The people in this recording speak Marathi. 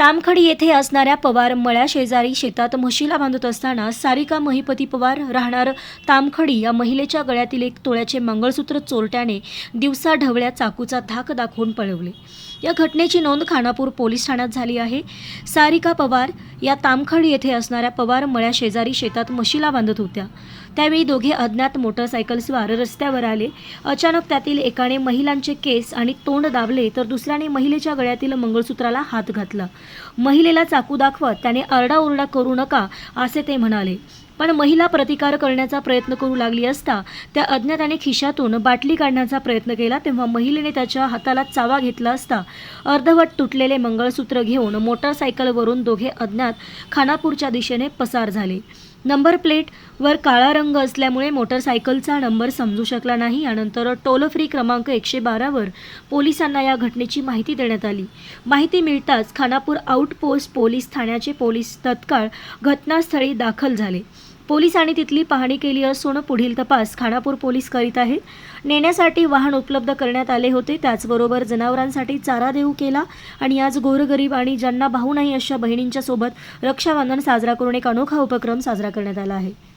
तामखडी येथे असणाऱ्या पवार मळ्या शेजारी शेतात म्हशीला बांधत असताना सारिका महिपती पवार राहणार तामखडी या महिलेच्या गळ्यातील एक तोळ्याचे मंगळसूत्र चोरट्याने दिवसा ढवळ्या चाकूचा धाक दाखवून पळवले. या घटनेची नोंद खानापूर पोलीस ठाण्यात झाली आहे. सारिका पवार या तामखड येथे असणाऱ्या पवार मळ्या शेजारी शेतात म्हशीला बांधत होत्या. त्यावेळी दोघे अज्ञात मोटरसायकलस्वार रस्त्यावर आले. अचानक त्यातील एकाने महिलांचे केस आणि तोंड दाबले तर दुसऱ्याने महिलेच्या गळ्यातील मंगळसूत्राला हात घातला. महिलेला चाकू दाखवत त्याने आरडाओरडा करू नका असे ते म्हणाले. पण महिला प्रतिकार करण्याचा प्रयत्न करू लागली असता त्या अज्ञाताने खिशातून बाटली काढण्याचा प्रयत्न केला तेव्हा महिलेने त्याच्या हाताला चावा घेतला असता अर्धवट तुटलेले मंगळसूत्र घेऊन मोटरसायकलवरून दोघे अज्ञात खानापूरच्या दिशेने पसार झाले. नंबर प्लेटवर काळा रंग असल्यामुळे मोटरसायकलचा नंबर समजू शकला नाही यानंतर टोल फ्री क्रमांक एकशे बारावर पोलिसांना या घटनेची माहिती देण्यात आली. माहिती मिळताच खानापूर आउटपोस्ट पोलीस ठाण्याचे पोलीस तत्काळ घटनास्थळी दाखल झाले. पोलिसांनी तिथली पाहणी केली असून पुढील तपास खानापूर पोलीस करीत आहेत. नेण्यासाठी वाहन उपलब्ध करण्यात आले होते. त्याचबरोबर जनावरांसाठी चारा देऊ केला आणि आज गोरगरीब आणि ज्यांना भाऊ नाही अशा बहिणींच्या सोबत रक्षाबंधन साजरा करून एक अनोखा उपक्रम साजरा करण्यात आला आहे.